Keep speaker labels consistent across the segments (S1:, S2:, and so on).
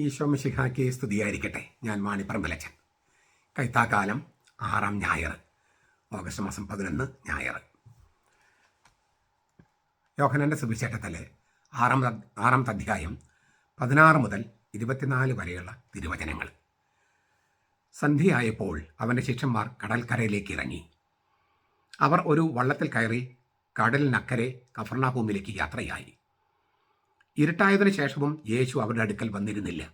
S1: Isho case സ്തുതിയായിരിക്കട്ടെ ഞാൻ മാണിപ്പറമ്പിലച്ചൻ കൈത്താക്കാലം ആറാം ഞായർ ഓഗസ്റ്റ് മാസം പതിനൊന്ന് ഞായർ. യോഹനന്റെ സുവിശേഷത്തിലെ ആറാം ആറാം അധ്യായം പതിനാറ് മുതൽ ഇരുപത്തിനാല് വരെയുള്ള തിരുവചനങ്ങൾ. സന്ധ്യയായപ്പോൾ അവന്റെ ശിഷ്യന്മാർ കടൽക്കരയിലേക്ക് ഇറങ്ങി. അവർ ഒരു വള്ളത്തിൽ കയറി കടലിനക്കരെ കഫർണാഭൂമിയിലേക്ക് യാത്രയായി. ഇരുട്ടായതിനു ശേഷവും യേശു അവരുടെ അടുക്കൽ വന്നിരുന്നില്ല.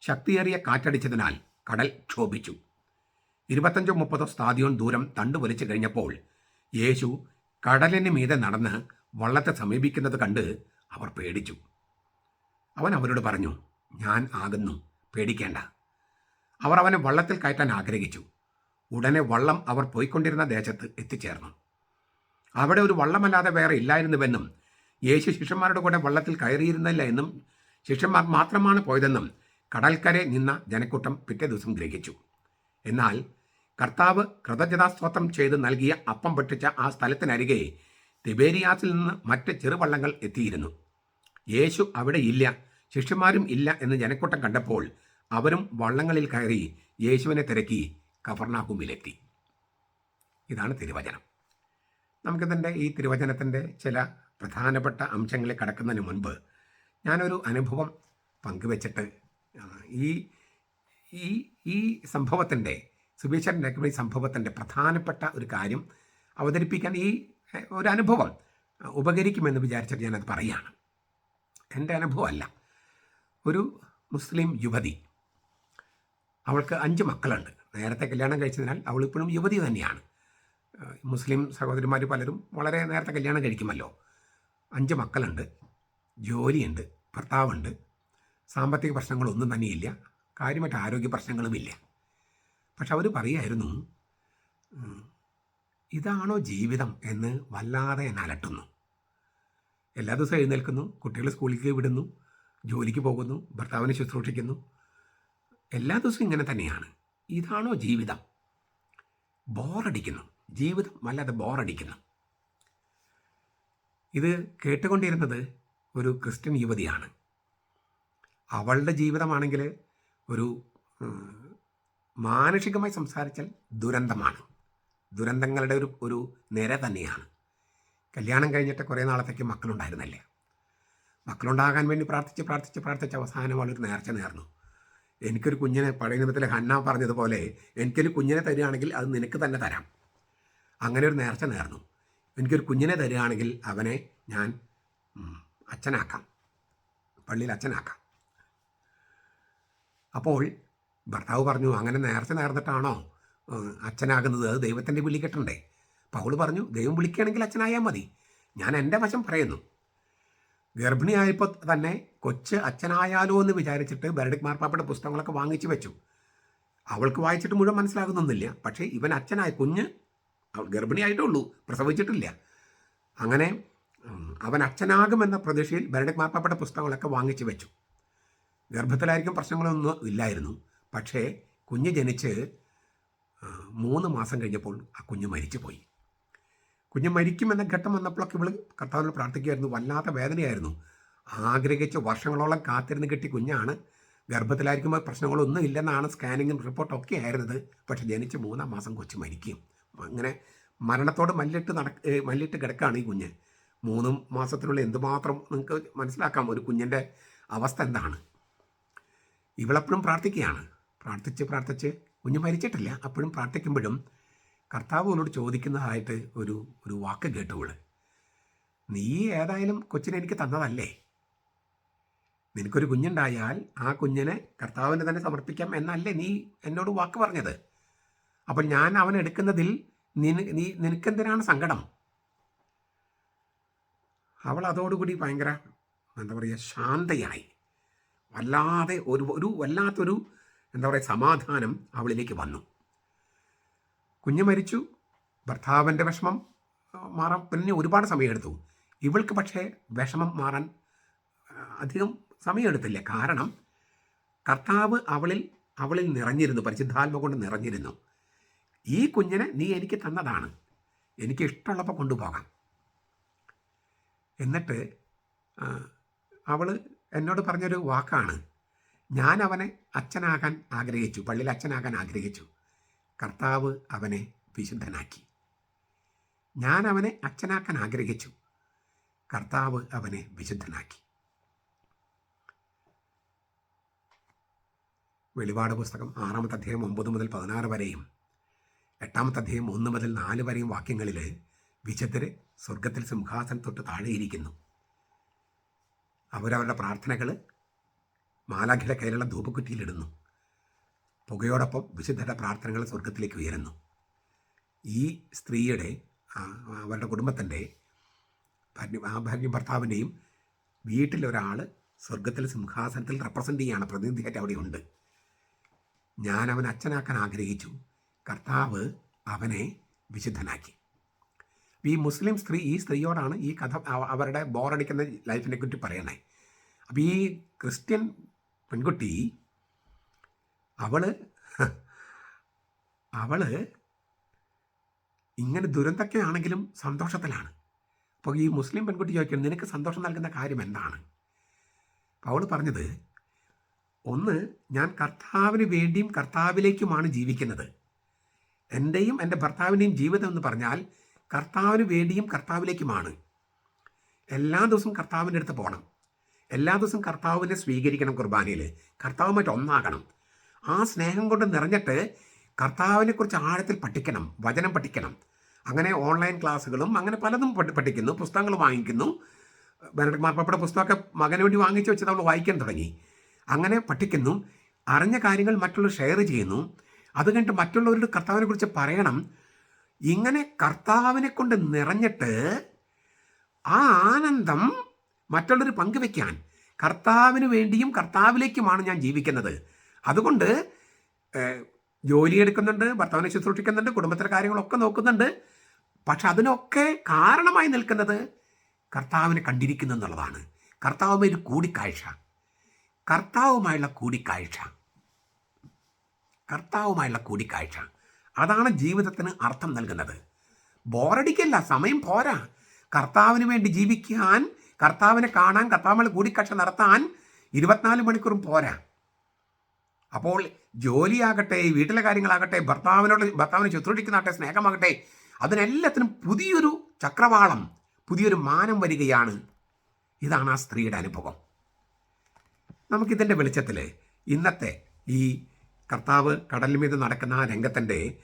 S1: ശക്തിയേറിയ കാറ്റടിച്ചതിനാൽ കടൽ ക്ഷോഭിച്ചു. ഇരുപത്തഞ്ചോ മുപ്പതോ സ്ഥാദിയോൺ ദൂരം തണ്ടു വലിച്ചു കഴിഞ്ഞപ്പോൾ യേശു കടലിന് മീതെ നടന്ന് വള്ളത്തെ സമീപിക്കുന്നത് കണ്ട് അവർ പേടിച്ചു. അവൻ അവരോട് പറഞ്ഞു ഞാൻ ആകുന്നു പേടിക്കേണ്ട. അവർ അവനെ വള്ളത്തിൽ കയറ്റാൻ ആഗ്രഹിച്ചു. ഉടനെ വള്ളം അവർ പോയിക്കൊണ്ടിരുന്ന ദേശത്ത് എത്തിച്ചേർന്നു. അവിടെ ഒരു വള്ളമല്ലാതെ വേറെ ഇല്ലായിരുന്നുവെന്നും യേശു ശിഷ്യന്മാരുടെ കൂടെ വള്ളത്തിൽ കയറിയിരുന്നില്ല എന്നും ശിഷ്യന്മാർ മാത്രമാണ് പോയതെന്നും കടൽക്കരെ നിന്ന ജനക്കൂട്ടം പിറ്റേ ദിവസം ഗ്രഹിച്ചു. എന്നാൽ കർത്താവ് കൃതജ്ഞതാസ്തോത്രം ചെയ്ത് നൽകിയ അപ്പം പൊട്ടിച്ച ആ സ്ഥലത്തിനരികെ തിബേരിയാസിൽ നിന്ന് മറ്റ് ചെറുവള്ളങ്ങൾ എത്തിയിരുന്നു. യേശു അവിടെ ഇല്ല ശിഷ്യന്മാരും ഇല്ല എന്ന് ജനക്കൂട്ടം കണ്ടപ്പോൾ അവരും വള്ളങ്ങളിൽ കയറി യേശുവിനെ തിരക്കി കഫർണാഹുമിലെത്തി ഇതാണ് തിരുവചനം. നമുക്കിതിന്റെ ഈ തിരുവചനത്തിന്റെ ചില പ്രധാനപ്പെട്ട അംശങ്ങളിൽ കടക്കുന്നതിന് മുൻപ് ഞാനൊരു അനുഭവം പങ്കുവച്ചിട്ട് ഈ ഈ ഈ സംഭവത്തിന്റെ സുബീഷൻ ഈ സംഭവത്തിന്റെ പ്രധാനപ്പെട്ട ഒരു കാര്യം അവതരിപ്പിക്കാൻ ഈ ഒരു അനുഭവം ഉപകരിക്കുമെന്ന് വിചാരിച്ചിട്ട് ഞാനത് പറയുകയാണ്. എന്റെ അനുഭവമല്ല. ഒരു മുസ്ലിം യുവതി അവൾക്ക് അഞ്ച് മക്കളുണ്ട്. നേരത്തെ കല്യാണം കഴിച്ചതിനാൽ അവൾ ഇപ്പോഴും യുവതി തന്നെയാണ്. മുസ്ലിം സഹോദരിമാർ പലരും വളരെ നേരത്തെ കല്യാണം കഴിക്കുമല്ലോ. അഞ്ച് മക്കളുണ്ട് ജോലിയുണ്ട് ഭർത്താവുണ്ട്. സാമ്പത്തിക പ്രശ്നങ്ങളൊന്നും തന്നെയില്ല കാര്യമായിട്ട് ആരോഗ്യ പ്രശ്നങ്ങളുമില്ല. പക്ഷെ അവർ പറയായിരുന്നു ഇതാണോ ജീവിതം എന്ന് വല്ലാതെ എന്നെ അലട്ടുന്നു. എല്ലാ ദിവസവും എഴുന്നേൽക്കുന്നു കുട്ടികൾ സ്കൂളിലേക്ക് വിടുന്നു ജോലിക്ക് പോകുന്നു ഭർത്താവിനെ ശുശ്രൂഷിക്കുന്നു. എല്ലാ ദിവസവും ഇങ്ങനെ തന്നെയാണ്. ഇതാണോ ജീവിതം? ബോറടിക്കുന്നു. ജീവിതം വല്ലാതെ ബോറടിക്കുന്നു. ഇത് കേട്ടുകൊണ്ടിരുന്നത് ഒരു ക്രിസ്ത്യൻ യുവതിയാണ്. അവളുടെ ജീവിതമാണെങ്കിൽ ഒരു മാനുഷികമായി സംസാരിച്ചാൽ ദുരന്തമാണ്. ദുരന്തങ്ങളുടെ ഒരു ഒരു നിര തന്നെയാണ്. കല്യാണം കഴിഞ്ഞിട്ട് കുറേ നാളത്തേക്ക് മക്കളുണ്ടായിരുന്നില്ല. മക്കളുണ്ടാകാൻ വേണ്ടി പ്രാർത്ഥിച്ച് പ്രാർത്ഥിച്ച് പ്രാർത്ഥിച്ച് അവസാനം അവളൊരു നേർച്ച നേർന്നു. എനിക്കൊരു കുഞ്ഞിനെ പഴയ നിമിത്തത്തിൽ ഹന്ന പറഞ്ഞതുപോലെ എനിക്കൊരു കുഞ്ഞിനെ തരികയാണെങ്കിൽ അത് നിനക്ക് തന്നെ തരാം. അങ്ങനെ ഒരു നേർച്ച നേർന്നു. എനിക്കൊരു കുഞ്ഞിനെ തരികയാണെങ്കിൽ അവനെ ഞാൻ അച്ഛനാക്കാം. പള്ളിയിൽ അച്ഛനാക്കാം. അപ്പോൾ ഭർത്താവ് പറഞ്ഞു അങ്ങനെ നേർച്ച നേർന്നിട്ടാണോ അച്ഛനാകുന്നത്? അത് ദൈവത്തിന്റെ വിളി കെട്ടണ്ടേ അവൾ പറഞ്ഞു ദൈവം വിളിക്കുകയാണെങ്കിൽ അച്ഛനായാൽ മതി. ഞാൻ എന്റെ വശം പറയുന്നു. ഗർഭിണിയായപ്പോൾ തന്നെ കൊച്ച് അച്ഛനായാലോ എന്ന് വിചാരിച്ചിട്ട് ബരഡിക് മാർപ്പാപ്പയുടെ പുസ്തകങ്ങളൊക്കെ വാങ്ങിച്ചു വെച്ചു. അവൾക്ക് വായിച്ചിട്ട് മുഴുവൻ മനസ്സിലാകുന്നൊന്നുമില്ല. പക്ഷേ ഇവൻ അച്ഛനായ കുഞ്ഞ് അവൾ ഗർഭിണിയായിട്ടേ ഉള്ളൂ പ്രസവിച്ചിട്ടില്ല. അങ്ങനെ അവൻ അച്ഛനാകുമെന്ന പ്രതീക്ഷയിൽ ബെനഡിക് മാർപ്പാപ്പയുടെ പുസ്തകങ്ങളൊക്കെ വാങ്ങിച്ചു വെച്ചു. ഗർഭത്തിലായിരിക്കും പ്രശ്നങ്ങളൊന്നും ഇല്ലായിരുന്നു. പക്ഷേ കുഞ്ഞ് ജനിച്ച് മൂന്ന് മാസം കഴിഞ്ഞപ്പോൾ ആ കുഞ്ഞ് മരിച്ചു പോയി കുഞ്ഞ് മരിക്കുമെന്ന ഘട്ടം വന്നപ്പോഴൊക്കെ ഇവൾ കർത്താവിനോട് പ്രാർത്ഥിക്കുമായിരുന്നു വല്ലാത്ത വേദനയായിരുന്നു. ആഗ്രഹിച്ച് വർഷങ്ങളോളം കാത്തിരുന്ന് കിട്ടിയ കുഞ്ഞാണ്. ഗർഭത്തിലായിരിക്കുമ്പോൾ പ്രശ്നങ്ങളൊന്നും ഇല്ലെന്നാണ് സ്കാനിങ്ങും റിപ്പോർട്ടൊക്കെ ആയിരുന്നത്. പക്ഷെ ജനിച്ച് മൂന്നാം മാസം കൊച്ചു മരിക്കും. അങ്ങനെ മരണത്തോട് മല്ലിട്ട് നട മല്ലിട്ട് കിടക്കുകയാണ് ഈ കുഞ്ഞ്. മൂന്ന് മാസത്തിനുള്ളിൽ എന്തുമാത്രം നിങ്ങൾക്ക് മനസ്സിലാക്കാം? ഒരു കുഞ്ഞിന്റെ അവസ്ഥ എന്താണ്? ഇവളെപ്പോഴും പ്രാർത്ഥിക്കുകയാണ്. പ്രാർത്ഥിച്ച് പ്രാർത്ഥിച്ച് കുഞ്ഞ് മരിച്ചിട്ടില്ല. അപ്പോഴും പ്രാർത്ഥിക്കുമ്പോഴും കർത്താവ് എന്നോട് ചോദിക്കുന്നതായിട്ട് ഒരു ഒരു വാക്ക് കേട്ടു ഇവൾ. നീ ഏതായാലും കൊച്ചിനെ എനിക്ക് തന്നതല്ലേ? നിനക്കൊരു കുഞ്ഞുണ്ടായാൽ ആ കുഞ്ഞിനെ കർത്താവിന് തന്നെ സമർപ്പിക്കാം എന്നല്ലേ നീ എന്നോട് വാക്ക് പറഞ്ഞത്? അപ്പോൾ ഞാൻ അവൻ എടുക്കുന്നതിൽ നിന നീ നിനക്കെന്തിനാണ് സങ്കടം? അവൾ അതോടുകൂടി ഭയങ്കര എന്താ പറയുക ശാന്തയായി. വല്ലാതെ ഒരു ഒരു വല്ലാത്തൊരു എന്താ പറയുക സമാധാനം അവളിലേക്ക് വന്നു. കുഞ്ഞ് മരിച്ചു ഭർത്താവിന്റെ വിഷമം മാറാൻ പിന്നെ ഒരുപാട് സമയമെടുത്തു. ഇവൾക്ക് പക്ഷേ വിഷമം മാറാൻ അധികം സമയമെടുത്തില്ല. കാരണം കർത്താവ് അവളിൽ അവളിൽ നിറഞ്ഞിരുന്നു പരിശുദ്ധാത്മ കൊണ്ട് നിറഞ്ഞിരുന്നു. ഈ കുഞ്ഞിനെ നീ എനിക്ക് തന്നതാണ്. എനിക്ക് ഇഷ്ടമുള്ളപ്പോൾ കൊണ്ടുപോകാം. എന്നിട്ട് അവൾ എന്നോട് പറഞ്ഞൊരു വാക്കാണ്. ഞാൻ അവനെ അച്ഛനാകാൻ ആഗ്രഹിച്ചു പള്ളിയിൽ അച്ഛനാകാൻ ആഗ്രഹിച്ചു. കർത്താവ് അവനെ വിശുദ്ധനാക്കി. ഞാൻ അവനെ അച്ഛനാക്കാൻ ആഗ്രഹിച്ചു. കർത്താവ് അവനെ വിശുദ്ധനാക്കി. വെളിപാട് പുസ്തകം ആറാമത്തെ അധ്യായം ഒമ്പത് മുതൽ പതിനാറ് വരെയും എട്ടാമത്തെ അധ്യായം ഒന്ന് മുതൽ നാല് വരെയും വാക്യങ്ങളിൽ വിശുദ്ധര് സ്വർഗത്തിൽ സിംഹാസനം തൊട്ട് താഴെയിരിക്കുന്നു. അവരവരുടെ പ്രാർത്ഥനകൾ മാലാഖിയുടെ കയ്യിലുള്ള ധൂപക്കുറ്റിയിലിടുന്നു പുകയോടൊപ്പം വിശുദ്ധരുടെ പ്രാർത്ഥനകൾ സ്വർഗത്തിലേക്ക് ഉയരുന്നു. ഈ സ്ത്രീയുടെ അവരുടെ കുടുംബത്തിന്റെ ഭാര്യ- ഭർത്താവിന്റെയും വീട്ടിലൊരാൾ സ്വർഗത്തിൽ സിംഹാസനത്തിൽ റെപ്രസെന്റ് ചെയ്യാണ്. പ്രതിനിധിയായിട്ട് അവിടെ ഉണ്ട് ഞാൻ അവൻ അച്ഛനാക്കാൻ ആഗ്രഹിച്ചു. കർത്താവ് അവനെ വിശുദ്ധനാക്കി. ഈ മുസ്ലിം സ്ത്രീ ഈ സ്ത്രീയോടാണ് ഈ കഥ അവരുടെ ബോറടിക്കുന്ന ലൈഫിനെ കുറിച്ച് പറയണേ. അപ്പം ഈ ക്രിസ്ത്യൻ പെൺകുട്ടി അവൾ അവൾ ഇങ്ങനെ ദുരന്തൊക്കെ ആണെങ്കിലും സന്തോഷത്തിലാണ്. അപ്പോൾ ഈ മുസ്ലിം പെൺകുട്ടി ചോദിക്കുന്നത് നിനക്ക് സന്തോഷം നൽകുന്ന കാര്യം എന്താണ്? അപ്പോൾ അവൾ പറഞ്ഞത് ഒന്ന് ഞാൻ കർത്താവിന് വേണ്ടിയും കർത്താവിലേക്കുമാണ് ജീവിക്കുന്നത്. എന്റെയും എന്റെ ഭർത്താവിന്റെയും ജീവിതം എന്ന് പറഞ്ഞാൽ കർത്താവിന് വേണ്ടിയും കർത്താവിലേക്കുമാണ്. എല്ലാ ദിവസവും കർത്താവിന്റെ അടുത്ത് പോകണം എല്ലാ ദിവസവും കർത്താവിനെ സ്വീകരിക്കണം കുർബാനയിൽ കർത്താവുമായിട്ട് ഒന്നാകണം. ആ സ്നേഹം കൊണ്ട് നിറഞ്ഞിട്ട് കർത്താവിനെക്കുറിച്ച് ആഴത്തിൽ പഠിക്കണം. വചനം പഠിക്കണം. അങ്ങനെ ഓൺലൈൻ ക്ലാസ്സുകളും അങ്ങനെ പലതും പഠി- പഠിക്കുന്നു. പുസ്തകങ്ങൾ വാങ്ങിക്കുന്നു. ബെനഡിക് മാർപ്പാപ്പയുടെ പുസ്തകമൊക്കെ മകന് വേണ്ടി വാങ്ങിച്ചു വെച്ച് നമ്മൾ വായിക്കാൻ തുടങ്ങി. അങ്ങനെ പഠിക്കുന്നു. അറിഞ്ഞ കാര്യങ്ങൾ മറ്റുള്ളവർ ഷെയർ ചെയ്യുന്നു. അത് കഴിഞ്ഞിട്ട് മറ്റുള്ളവരോട് കർത്താവിനെ കുറിച്ച് പറയണം. ഇങ്ങനെ കർത്താവിനെ കൊണ്ട് നിറഞ്ഞിട്ട് ആ ആനന്ദം മറ്റുള്ളവർ പങ്കുവെക്കാൻ കർത്താവിന് വേണ്ടിയും കർത്താവിലേക്കുമാണ് ഞാൻ ജീവിക്കുന്നത്. അതുകൊണ്ട് ജോലി എടുക്കുന്നുണ്ട് ഭർത്താവിനെ ശുശ്രൂഷിക്കുന്നുണ്ട് കുടുംബത്തിലെ കാര്യങ്ങളൊക്കെ നോക്കുന്നുണ്ട്. പക്ഷെ അതിനൊക്കെ കാരണമായി നിൽക്കുന്നത് കർത്താവിനെ കണ്ടിരിക്കുന്നു എന്നുള്ളതാണ്. കർത്താവുമായി ഒരു കൂടിക്കാഴ്ച. കർത്താവുമായുള്ള കൂടിക്കാഴ്ച. കർത്താവുമായുള്ള കൂടിക്കാഴ്ച. അതാണ് ജീവിതത്തിന് അർത്ഥം നൽകുന്നത്. ബോറടിക്കല്ല സമയം പോരാ. കർത്താവിന് വേണ്ടി ജീവിക്കാൻ കർത്താവിനെ കാണാൻ കർത്താവുമായി കൂടിക്കാഴ്ച നടത്താൻ ഇരുപത്തിനാല് മണിക്കൂറും പോരാ. അപ്പോൾ ജോലിയാകട്ടെ വീട്ടിലെ കാര്യങ്ങളാകട്ടെ ഭർത്താവിനോട് ഭർത്താവിനെ ശുശ്രൂഷിക്കുന്നതാകട്ടെ സ്നേഹമാകട്ടെ അതിനെല്ലാത്തിനും പുതിയൊരു ചക്രവാളം പുതിയൊരു മാനം വരികയാണ്. ഇതാണ് ആ സ്ത്രീയുടെ അനുഭവം. നമുക്കിതിന്റെ വെളിച്ചത്തിൽ ഇന്നത്തെ ഈ കർത്താവ് കടലിൽ മീത് നടക്കുന്ന ആ രംഗത്തിന്റെ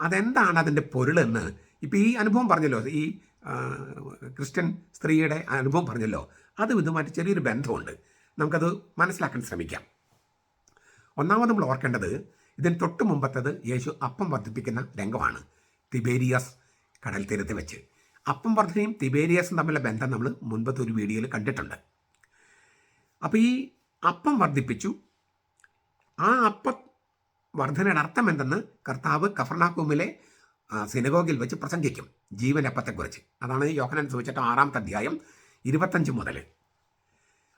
S1: അതെന്താണ് അതിന്റെ പൊരുളെന്ന് ഇപ്പം ഈ അനുഭവം പറഞ്ഞല്ലോ ഈ ക്രിസ്ത്യൻ സ്ത്രീയുടെ അനുഭവം പറഞ്ഞല്ലോ. അതും ഇതുമായിട്ട് ചെറിയൊരു ബന്ധമുണ്ട്. നമുക്കത് മനസ്സിലാക്കാൻ ശ്രമിക്കാം. ഒന്നാമത് നമ്മൾ ഓർക്കേണ്ടത് ഇതിന് തൊട്ട് മുമ്പത്തത് യേശു അപ്പം വർദ്ധിപ്പിക്കുന്ന രംഗമാണ്. തിബേരിയസ് കടൽ തീരത്ത് വെച്ച്. അപ്പം വർദ്ധനയും തിബേരിയസും തമ്മിലുള്ള ബന്ധം നമ്മൾ മുൻപത്തെ ഒരു വീഡിയോയിൽ കണ്ടിട്ടുണ്ട്. അപ്പോൾ ഈ അപ്പം വർദ്ധിപ്പിച്ചു. ആ അപ്പ വർധനയുടെ അർത്ഥം എന്തെന്ന് കർത്താവ് കഫർണാക്കൂമിലെ സിനഗോഗിൽ വെച്ച് പ്രസംഗിക്കും. ജീവനപ്പത്തെക്കുറിച്ച് അതാണ് യോഹനൻ സൂചിച്ചിട്ട് ആറാമത്തെ അധ്യായം ഇരുപത്തഞ്ച് മുതൽ.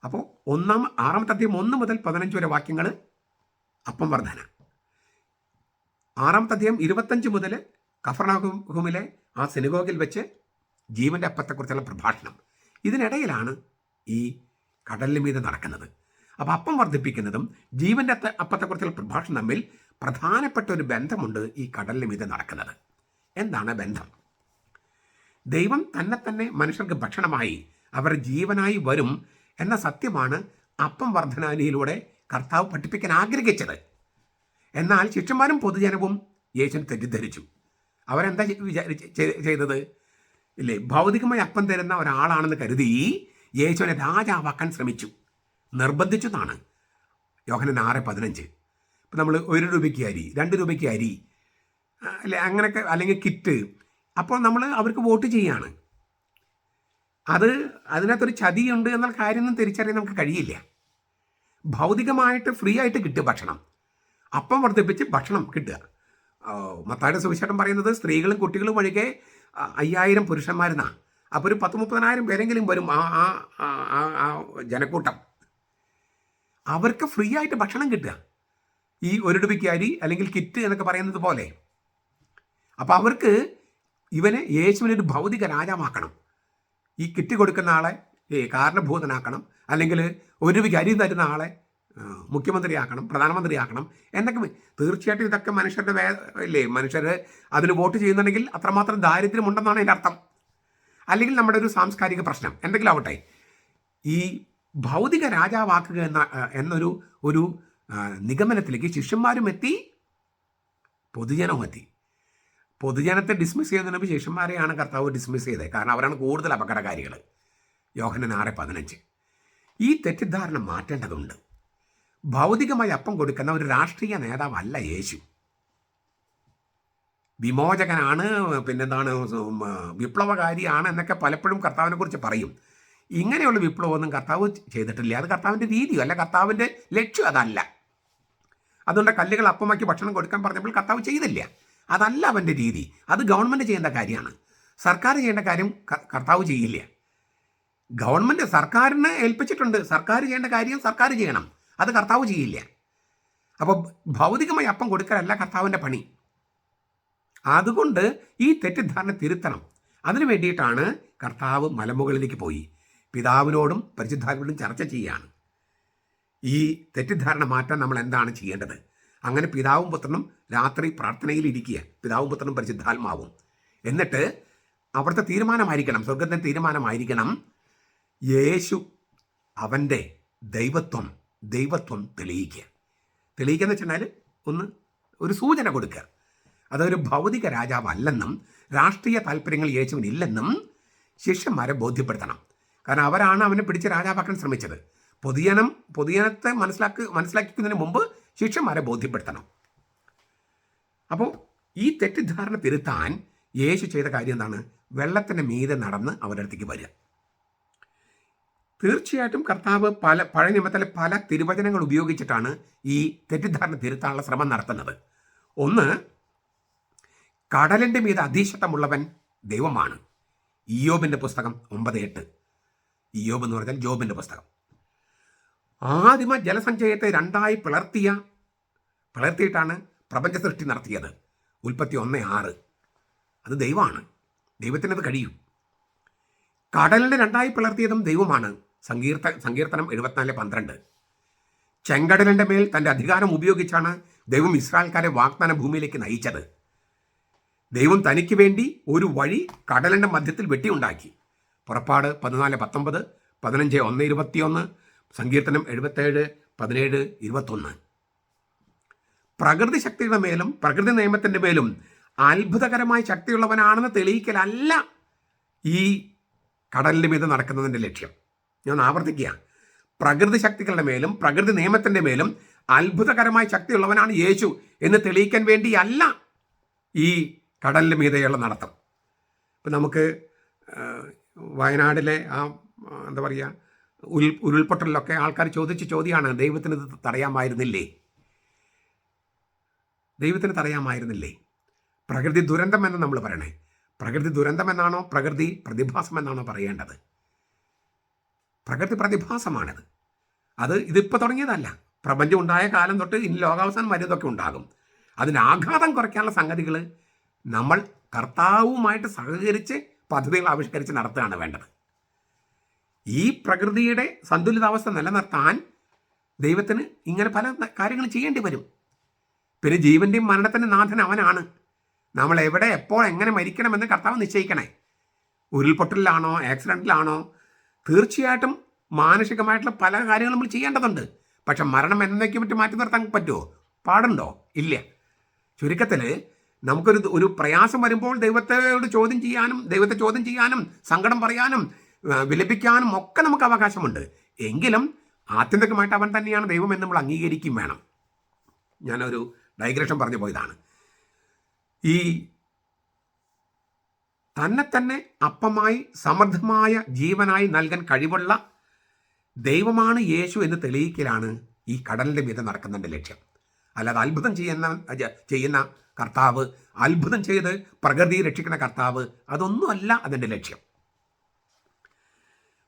S1: അപ്പോൾ ഒന്നാം ആറാമത്തെ അധ്യായം ഒന്ന് മുതൽ പതിനഞ്ച് വരെ വാക്യങ്ങൾ അപ്പം വർദ്ധന ആറാമത്തെ അധ്യായം ഇരുപത്തഞ്ച് മുതൽ കഫർണാഹുമിലെ ആ സിനഗോഗിൽ വെച്ച് ജീവന്റെ അപ്പത്തെക്കുറിച്ചുള്ള പ്രഭാഷണം. ഇതിനിടയിലാണ് ഈ കടലിന് മീതെ നടക്കുന്നത്. അപ്പോൾ അപ്പം വർദ്ധിപ്പിക്കുന്നതും ജീവന്റെ അപ്പത്തെക്കുറിച്ചുള്ള പ്രഭാഷണം തമ്മിൽ പ്രധാനപ്പെട്ട ഒരു ബന്ധമുണ്ട് ഈ കടലിന് മീതെ നടക്കുന്നത്. എന്താണ് ബന്ധം? ദൈവം തന്നെ തന്നെ മനുഷ്യർക്ക് ഭക്ഷണമായി അവർ ജീവനായി വരും എന്ന സത്യമാണ് അപ്പം വർധനാനിയിലൂടെ കർത്താവ് പഠിപ്പിക്കാൻ ആഗ്രഹിച്ചത്. എന്നാൽ ശിഷ്യന്മാരും പൊതുജനവും യേശുവിനെ തെറ്റിദ്ധരിച്ചു. അവരെന്താ ചെയ്തത്? ഇല്ലേ ഭൗതികമായി അപ്പം തരുന്ന ഒരാളാണെന്ന് കരുതി യേശുവിനെ രാജാവാക്കാൻ ശ്രമിച്ചു. നിർബന്ധിച്ചതാണ്. യോഹനൻ ആറ് പതിനഞ്ച്. നമ്മൾ ഒരു രൂപയ്ക്ക് അരി രണ്ട് രൂപയ്ക്ക് അരി അല്ലെ അങ്ങനെയൊക്കെ അല്ലെങ്കിൽ കിറ്റ്. അപ്പോൾ നമ്മൾ അവർക്ക് വോട്ട് ചെയ്യാണ്. അത് അതിനകത്തൊരു ചതിയുണ്ട് എന്നുള്ള കാര്യമൊന്നും തിരിച്ചറിയാൻ നമുക്ക് കഴിയില്ല. ഭൗതികമായിട്ട് ഫ്രീ ആയിട്ട് കിട്ടും ഭക്ഷണം. അപ്പം വർദ്ധിപ്പിച്ച് ഭക്ഷണം കിട്ടുക. മത്തായുടെ സുവിശേഷം പറയുന്നത് സ്ത്രീകളും കുട്ടികളും ഒഴികെ അയ്യായിരം പുരുഷന്മാരെന്നാണ് അപ്പോൾ ഒരു പത്ത് മുപ്പതിനായിരം പേരെങ്കിലും വരും ആ- ആ ജനക്കൂട്ടം. അവർക്ക് ഫ്രീ ആയിട്ട് ഭക്ഷണം കിട്ടുക. ഈ ഒരു രൂപയ്ക്ക് അരി അല്ലെങ്കിൽ കിറ്റ് എന്നൊക്കെ പറയുന്നത് പോലെ. അപ്പോൾ അവർക്ക് ഇവനെ യേശുവിനെ ഒരു ഭൗതിക രാജാവാക്കണം. ഈ കിറ്റ് കൊടുക്കുന്ന ആളെ കാരണഭൂതനാക്കണം. അല്ലെങ്കിൽ ഒരു രൂപയ്ക്ക് അരി തരുന്ന ആളെ മുഖ്യമന്ത്രിയാക്കണം പ്രധാനമന്ത്രിയാക്കണം എന്നൊക്കെ തീർച്ചയായിട്ടും ഇതൊക്കെ മനുഷ്യരുടെ വേ ഇല്ലേ മനുഷ്യർ അതിന് വോട്ട് ചെയ്യുന്നുണ്ടെങ്കിൽ അത്രമാത്രം ദാരിദ്ര്യമുണ്ടെന്നാണ് എന്റെ അർത്ഥം. അല്ലെങ്കിൽ നമ്മുടെ ഒരു സാംസ്കാരിക പ്രശ്നം എന്തെങ്കിലും ആവട്ടെ. ഈ ഭൗതിക രാജാവാക്കുക എന്ന എന്നൊരു ഒരു നിഗമനത്തിലേക്ക് ശിഷ്യന്മാരും എത്തി പൊതുജനവും എത്തി. പൊതുജനത്തെ ഡിസ്മിസ് ചെയ്യുന്നതിന് ശിഷ്യന്മാരെയാണ് കർത്താവ് ഡിസ്മിസ് ചെയ്തത്. കാരണം അവരാണ് കൂടുതൽ അപകടകാരികൾ യോഹനൻ ആറ് പതിനഞ്ച്. ഈ തെറ്റിദ്ധാരണ മാറ്റേണ്ടതുണ്ട്. ഭൗതികമായി അപ്പം കൊടുക്കുന്ന ഒരു രാഷ്ട്രീയ നേതാവല്ല യേശു. വിമോചകനാണ് പിന്നെന്താണ് വിപ്ലവകാരിയാണ് എന്നൊക്കെ പലപ്പോഴും കർത്താവിനെ കുറിച്ച് പറയും. ഇങ്ങനെയുള്ള വിപ്ലവമൊന്നും കർത്താവ് ചെയ്തിട്ടില്ല. അത് കർത്താവിന്റെ രീതിയോ അല്ല കർത്താവിന്റെ ലക്ഷ്യം അതല്ല. അതുകൊണ്ട് കല്ലുകൾ അപ്പമാക്കി ഭക്ഷണം കൊടുക്കാൻ പറഞ്ഞപ്പോൾ കർത്താവ് ചെയ്തില്ല. അതല്ല അവന്റെ രീതി. അത് ഗവൺമെന്റ് ചെയ്യേണ്ട കാര്യമാണ്. സർക്കാർ ചെയ്യേണ്ട കാര്യം കർത്താവ് ചെയ്യില്ല. ഗവൺമെന്റ് സർക്കാരിനെ ഏൽപ്പിച്ചിട്ടുണ്ട്. സർക്കാർ ചെയ്യേണ്ട കാര്യം സർക്കാർ ചെയ്യണം. അത് കർത്താവ് ചെയ്യില്ല. അപ്പോൾ ഭൗതികമായി അപ്പം കൊടുക്കലല്ല കർത്താവിന്റെ പണി. അതുകൊണ്ട് ഈ തെറ്റിദ്ധാരണ തിരുത്തണം. അതിനു വേണ്ടിയിട്ടാണ് കർത്താവ് മലമുകളിലേക്ക് പോയി. പിതാവിനോടും പരിശുദ്ധാവിനോടും ചർച്ച ചെയ്യുകയാണ് ഈ തെറ്റിദ്ധാരണ മാറ്റാൻ നമ്മൾ എന്താണ് ചെയ്യേണ്ടത്? അങ്ങനെ പിതാവും പുത്രനും രാത്രി പ്രാർത്ഥനയിൽ ഇരിക്കുക. പിതാവും പുത്രനും പരിശുദ്ധാത്മാവും. എന്നിട്ട് അവിടുത്തെ തീരുമാനമായിരിക്കണം. സ്വർഗത്തിന്റെ തീരുമാനമായിരിക്കണം. യേശു അവന്റെ ദൈവത്വം ദൈവത്വം തെളിയിക്കുക. തെളിയിക്കുക എന്ന് വെച്ചാൽ ഒന്ന് ഒരു സൂചന കൊടുക്കുക. അതൊരു ഭൗതിക രാജാവല്ലെന്നും രാഷ്ട്രീയ താല്പര്യങ്ങൾ യേശുവിനില്ലെന്നും ശിഷ്യന്മാരെ ബോധ്യപ്പെടുത്തണം. കാരണം അവരാണ് അവനെ പിടിച്ച് രാജാവാക്കാൻ ശ്രമിച്ചത്. പൊതുജനം പൊതുജനത്തെ മനസ്സിലാക്ക മനസ്സിലാക്കുന്നതിന് മുമ്പ് ശിഷ്യന്മാരെ ബോധ്യപ്പെടുത്തണം. അപ്പോൾ ഈ തെറ്റിദ്ധാരണ തിരുത്താൻ യേശു ചെയ്ത കാര്യം എന്താണ്? വെള്ളത്തിന്റെ മീതെ നടന്ന് അവരുടെ അടുത്തേക്ക് വരിക. തീർച്ചയായിട്ടും കർത്താവ് പല പഴയ നിയമത്തിലെ പല തിരുവചനങ്ങൾ ഉപയോഗിച്ചിട്ടാണ് ഈ തെറ്റിദ്ധാരണ തിരുത്താനുള്ള ശ്രമം നടത്തുന്നത്. ഒന്ന് കടലിന്റെ മീത് അധീശത്വമുള്ളവൻ ദൈവമാണ്. ഇയോബിന്റെ പുസ്തകം ഒമ്പത് എട്ട്. ഇയോബ് എന്ന് പറഞ്ഞാൽ ജോബിന്റെ പുസ്തകം. ആദിമ ജലസഞ്ചയത്തെ രണ്ടായി പിളർത്തിയ പിളർത്തിയിട്ടാണ് പ്രപഞ്ച സൃഷ്ടി നടത്തിയത്. ഉൽപ്പത്തി ഒന്ന് ആറ്. അത് ദൈവമാണ്. ദൈവത്തിന് അത് കഴിയും. കടലിനെ രണ്ടായി പിളർത്തിയതും ദൈവമാണ്. സങ്കീർത്ത സങ്കീർത്തനം എഴുപത്തിനാല് പന്ത്രണ്ട്. ചെങ്കടലിന്റെ മേൽ തന്റെ അധികാരം ഉപയോഗിച്ചാണ് ദൈവം ഇസ്രായേൽക്കാരെ വാഗ്ദാന ഭൂമിയിലേക്ക് നയിച്ചത്. ദൈവം തനിക്ക് വേണ്ടി ഒരു വഴി കടലിന്റെ മധ്യത്തിൽ വെട്ടിയുണ്ടാക്കി. പുറപ്പാട് പതിനാല് പത്തൊമ്പത് പതിനഞ്ച് ഒന്ന് ഇരുപത്തിയൊന്ന് സങ്കീർത്തനം എഴുപത്തേഴ് പതിനേഴ് ഇരുപത്തൊന്ന്. പ്രകൃതി ശക്തിയുടെ മേലും പ്രകൃതി നിയമത്തിന്റെ മേലും അത്ഭുതകരമായ ശക്തിയുള്ളവനാണെന്ന് തെളിയിക്കലല്ല ഈ കടലിന്റെ മീത് നടക്കുന്നതിന്റെ ലക്ഷ്യം. ഞാൻ ആവർത്തിക്കുക. പ്രകൃതി ശക്തികളുടെ മേലും പ്രകൃതി നിയമത്തിന്റെ മേലും അത്ഭുതകരമായ ശക്തിയുള്ളവനാണ് യേശു എന്ന് തെളിയിക്കാൻ വേണ്ടിയല്ല ഈ കടലിന്റെ മീതെയുള്ള നടത്തം. ഇപ്പം നമുക്ക് വയനാടിലെ ആ, എന്താ പറയുക ഉരുൾ ഉരുൾപൊട്ടലിലൊക്കെ ആൾക്കാർ ചോദിച്ച ചോദ്യമാണ് ദൈവത്തിന് ഇത് തടയാമായിരുന്നില്ലേ? ദൈവത്തിന് തടയാമായിരുന്നില്ലേ? പ്രകൃതി ദുരന്തം എന്ന് നമ്മൾ പറയണേ. പ്രകൃതി ദുരന്തം എന്നാണോ പ്രകൃതി പ്രതിഭാസം എന്നാണോ പറയേണ്ടത്? പ്രകൃതി പ്രതിഭാസമാണിത്. അത് ഇതിപ്പോൾ തുടങ്ങിയതല്ല. പ്രപഞ്ചം ഉണ്ടായ കാലം തൊട്ട് ഇനി ലോകാവസാനം വരുന്നതൊക്കെ ഉണ്ടാകും. അതിന് ആഘാതം കുറയ്ക്കാനുള്ള സംഗതികൾ നമ്മൾ കർത്താവുമായിട്ട് സഹകരിച്ച് പദ്ധതികൾ ആവിഷ്കരിച്ച് നടത്തുകയാണ് വേണ്ടത്. ഈ പ്രകൃതിയുടെ സന്തുലിതാവസ്ഥ നിലനിർത്താൻ ദൈവത്തിന് ഇങ്ങനെ പല കാര്യങ്ങൾ ചെയ്യേണ്ടി വരും. പിന്നെ ജീവന്റെയും മരണത്തിന്റെ നാഥൻ അവനാണ്. നമ്മൾ എവിടെ എപ്പോൾ എങ്ങനെ മരിക്കണമെന്ന് കർത്താവ് നിശ്ചയിക്കണേ. ഉരുൾപൊട്ടലിലാണോ ആക്സിഡന്റിലാണോ തീർച്ചയായിട്ടും മാനസികമായിട്ടുള്ള പല കാര്യങ്ങളും നമ്മൾ ചെയ്യേണ്ടതുണ്ട്. പക്ഷെ മരണം എന്നേക്കും പറ്റി മാറ്റി നിർത്താൻ പറ്റുമോ പാടുണ്ടോ? ഇല്ല. ചുരുക്കത്തിൽ നമുക്കൊരു ഒരു പ്രയാസം വരുമ്പോൾ ദൈവത്തോട് ചോദ്യം ചെയ്യാനും ദൈവത്തെ ചോദ്യം ചെയ്യാനും സങ്കടം പറയാനും വിലപിക്കാനും ഒക്കെ നമുക്ക് അവകാശമുണ്ട്. എങ്കിലും ആത്യന്തികമായിട്ട് അവൻ തന്നെയാണ് ദൈവം എന്ന് നമ്മൾ അംഗീകരിക്കും വേണം. ഞാനൊരു ഡൈഗ്രഷൻ പറഞ്ഞു പോയതാണ്. ഈ തന്നെ തന്നെ അപ്പമായി സമൃദ്ധമായ ജീവനായി നൽകാൻ കഴിവുള്ള ദൈവമാണ് യേശു എന്ന് തെളിയിക്കലാണ് ഈ കടലിന്റെ മീതെ നടക്കുന്നതിന്റെ ലക്ഷ്യം. അല്ലാതെ അത്ഭുതം ചെയ്യുന്ന ചെയ്യുന്ന കർത്താവ് അത്ഭുതം ചെയ്ത് പ്രകൃതിയെ രക്ഷിക്കുന്ന കർത്താവ് അതൊന്നുമല്ല അതിന്റെ ലക്ഷ്യം.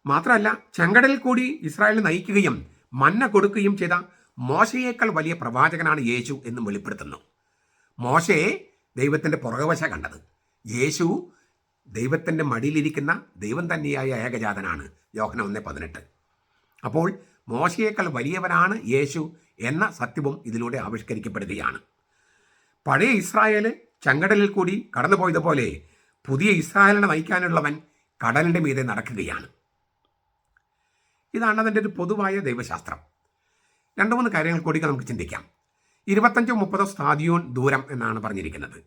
S1: മാത്രമല്ല ചെങ്കടൽ കൂടി ഇസ്രായേൽ നയിക്കുകയും മന്ന കൊടുക്കുകയും ചെയ്ത മോശയേക്കാൾ വലിയ പ്രവാചകനാണ് യേശു എന്നും വെളിപ്പെടുത്തുന്നു. മോശയെ ദൈവത്തിന്റെ പുറകവശ കണ്ടത്. യേശു ദൈവത്തിന്റെ മടിയിലിരിക്കുന്ന ദൈവം തന്നെയായ ഏകജാതനാണ്. യോഹന ഒന്ന് പതിനെട്ട്. അപ്പോൾ മോശയേക്കാൾ വലിയവനാണ് യേശു എന്ന സത്യവും ഇതിലൂടെ ആവിഷ്കരിക്കപ്പെടുകയാണ്. പഴയ ഇസ്രായേൽ ചങ്കടലിൽ കൂടി കടന്നുപോയതുപോലെ പുതിയ ഇസ്രായേലിനെ നയിക്കാനുള്ളവൻ കടലിന്റെ മീതെ നടക്കുകയാണ്. ഇതാണ് അതിന്റെ ഒരു പൊതുവായ ദൈവശാസ്ത്രം. രണ്ട് മൂന്ന് കാര്യങ്ങൾ കൂടി നമുക്ക് ചിന്തിക്കാം. ഇരുപത്തഞ്ചോ മുപ്പതോ സ്താദിയോൺ ദൂരം എന്നാണ് പറഞ്ഞിരിക്കുന്നത്.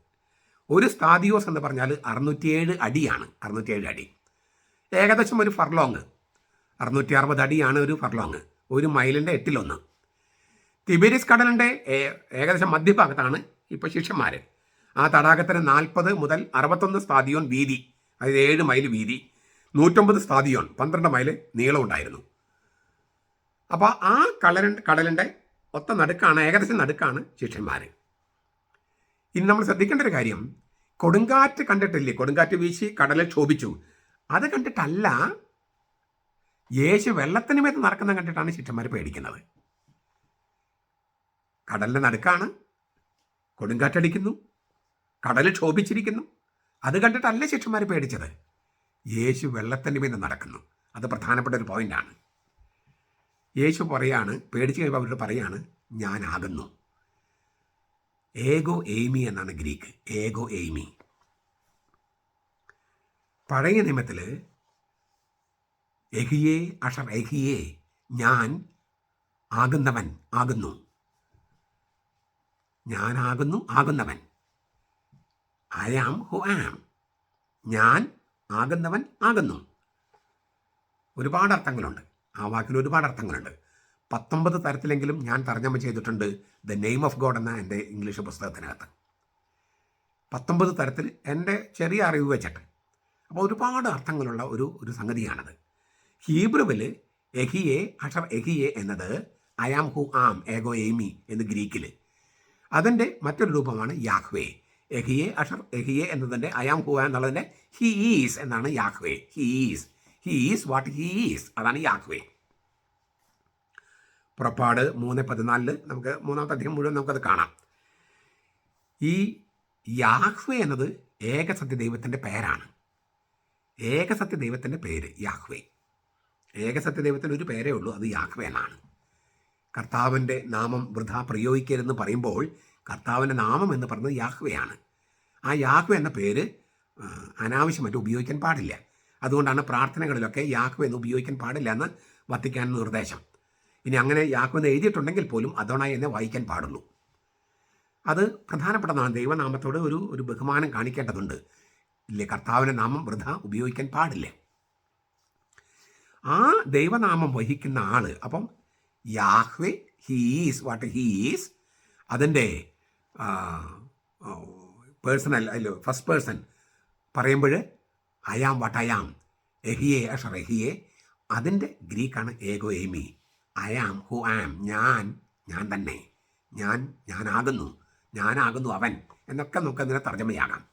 S1: ഒരു സ്താദിയോസ് എന്ന് പറഞ്ഞാൽ അറുന്നൂറ്റിയേഴ് അടിയാണ്. അറുന്നൂറ്റിയേഴ് അടി. ഏകദേശം ഒരു ഫർലോങ്. അറുന്നൂറ്റി അറുപത് അടിയാണ് ഒരു ഫർലോങ്. ഒരു മൈലിന്റെ എട്ടിലൊന്ന്. തിബേരിസ് കടലിന്റെ ഏകദേശം മധ്യഭാഗത്താണ് ഇപ്പോൾ ശിഷ്യന്മാർ ആ തടാകത്തിന് നാൽപ്പത് മുതൽ അറുപത്തൊന്ന് സ്താദിയോൺ വീതി. അതായത് ഏഴ് മൈൽ വീതി. നൂറ്റൊമ്പത് സ്താദിയോൺ പന്ത്രണ്ട് മൈൽ നീളമുണ്ടായിരുന്നു. അപ്പോൾ ആ കടലിന്റെ കടലിന്റെ ഒത്ത നടുക്കാണ് ഏകദേശം നടുക്കാണ് ശിഷ്യന്മാർ ഇനി നമ്മൾ ശ്രദ്ധിക്കേണ്ട ഒരു കാര്യം കൊടുങ്കാറ്റ് കണ്ടിട്ടില്ലേ? കൊടുങ്കാറ്റ് വീശി കടലിൽ ക്ഷോഭിച്ചു. അത് കണ്ടിട്ടല്ല യേശു വെള്ളത്തിന് മേത്ത് നടക്കുന്ന കണ്ടിട്ടാണ് ശിഷ്യന്മാർ പേടിക്കുന്നത്. കടലിന്റെ നടുക്കാണ് കൊടുങ്കാറ്റടിക്കുന്നു കടൽ ക്ഷോഭിച്ചിരിക്കുന്നു. അത് കണ്ടിട്ടല്ല ശിഷ്യന്മാർ പേടിച്ചത്. യേശു വെള്ളത്തിന്റെ മീത് നടക്കുന്നു. അത് പ്രധാനപ്പെട്ട ഒരു പോയിന്റാണ് യേശു പറയാണ് പേടിച്ച് കഴിയുമ്പോൾ അവരോട് പറയാണ് ഞാനാകുന്നു. ഏഗോ എയ്മി എന്നാണ് ഗ്രീക്ക്. ഏഗോ എയ്മി പഴയ നിയമത്തിൽ എഹിയേ അഷർ എഹിയെ ഞാൻ ആകുന്നവൻ ആകുന്നു. ഞാനാകുന്നു ആകുന്നവൻ. ഐ ആം ഹു ആം ഞാൻ ആകുന്നവൻ ആകുന്നു. ഒരുപാട് അർത്ഥങ്ങളുണ്ട്. ആ വാക്കിന് ഒരുപാട് അർത്ഥങ്ങളുണ്ട് പത്തൊമ്പത് തരത്തിലെങ്കിലും ഞാൻ തർജമ ചെയ്തിട്ടുണ്ട്. ദ നെയിം ഓഫ് ഗോഡ് എന്ന എന്റെ ഇംഗ്ലീഷ് പുസ്തകത്തിനകത്ത്. പത്തൊമ്പത് തരത്തിൽ എന്റെ ചെറിയ അറിവ് വെച്ചിട്ട്. അപ്പോൾ ഒരുപാട് അർത്ഥങ്ങളുള്ള ഒരു ഒരു സംഗതിയാണത്. ഹീബ്രുവിൽ എഹിയെ അഷർ എഹിയെ എന്നത് ഐ ആം ഹു ആം ഏഗോ എയ്മി എന്ന് ഗ്രീക്കിൽ. അതിന്റെ മറ്റൊരു രൂപമാണ് യാഹ്വേ. എഹിയെ അഷർ എഹിയെ എന്നതിന്റെ ഐ ആം ഹു എന്നുള്ളതിന്റെ ഹി ഈസ് എന്നാണ് Yahweh. He is he is what he is അതാണ് യാക്വേ പുറപ്പാട് മൂന്ന് പതിനാലിൽ നമുക്ക് മൂന്നാമത്തെ അധികം മുഴുവൻ നമുക്കത് കാണാം. ഈ യാഹ്വേ എന്നത് ഏകസത്യ ദൈവത്തിന്റെ പേരാണ്. ഏകസത്യ ദൈവത്തിന്റെ പേര് യാഹ്വേ. ഏകസത്യ ദൈവത്തിന് ഒരു പേരേ ഉള്ളൂ അത് യാഹ്വേ എന്നാണ്. കർത്താവിന്റെ നാമം വൃഥ പ്രയോഗിക്കരുതെന്ന് പറയുമ്പോൾ കർത്താവിന്റെ നാമം എന്ന് പറയുന്നത് യാഹ്വയാണ് ആ യാഹ്വ എന്ന പേര് അനാവശ്യമായിട്ട് ഉപയോഗിക്കാൻ പാടില്ല. അതുകൊണ്ടാണ് പ്രാർത്ഥനകളിലൊക്കെ യാക്കുവ എന്ന് ഉപയോഗിക്കാൻ പാടില്ല എന്ന് വത്തിക്കാൻ നിർദ്ദേശം. ഇനി അങ്ങനെ യാഹ്വ എന്ന് എഴുതിയിട്ടുണ്ടെങ്കിൽ പോലും അതോണായി എന്നെ വായിക്കാൻ പാടുള്ളൂ. അത് പ്രധാനപ്പെട്ടതാണ് ദൈവനാമത്തോട് ഒരു ഒരു ബഹുമാനം കാണിക്കേണ്ടതുണ്ട്. ഇല്ലേ കർത്താവിന്റെ നാമം വൃഥ ഉപയോഗിക്കാൻ പാടില്ല. ആ ദൈവനാമം വഹിക്കുന്ന ആൾ അപ്പം യാഹ്വെ ഹീസ് വാട്ട് ഹീസ് അതിന്റെ പേഴ്സണൽ അല്ലോ ഫസ്റ്റ് പേഴ്സൺ പറയുമ്പോൾ I am what I am എഹിയെ അഷർ എഹിയെ. അതിന്റെ ഗ്രീക്കാണ് ഏഗോ എമി അയാം ഹു ആം. ഞാൻ ഞാൻ തന്നെ. ഞാൻ ഞാനാകുന്നു. ഞാനാകുന്നു അവൻ. എന്നൊക്കെ നമുക്ക് അതിനെ തർജമയാകാം.